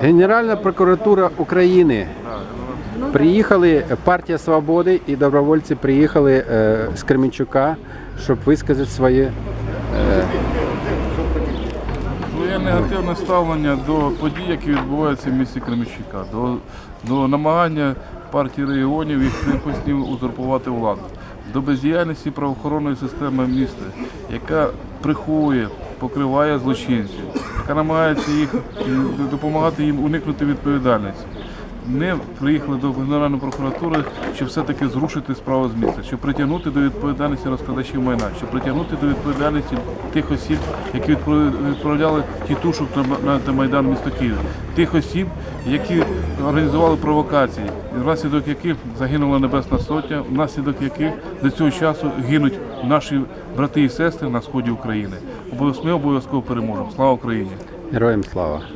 Генеральна прокуратура України. Приїхали партія Свободи і добровольці приїхали е, з Кременчука, щоб висказати своє. Своє негативне ставлення до подій, які відбуваються в місті Кременчука, до, до намагання партії регіонів і кріпоснів узурпувати владу, до бездіяльності правоохоронної системи міста, яка приховує, покриває злочинців, намагається їх допомагати їм уникнути відповідальності. Ми приїхали до Генеральної прокуратури, щоб все-таки зрушити справу з місця, щоб притягнути до відповідальності розкладачів майна, щоб притягнути до відповідальності тих осіб, які відправляли тітушок на, Майдан міста Києва, тих осіб, які організували провокації, внаслідок яких загинула Небесна Сотня, внаслідок яких до цього часу гинуть наші брати і сестри на сході України. Ми обов'язково переможемо. Слава Україні! Героям слава!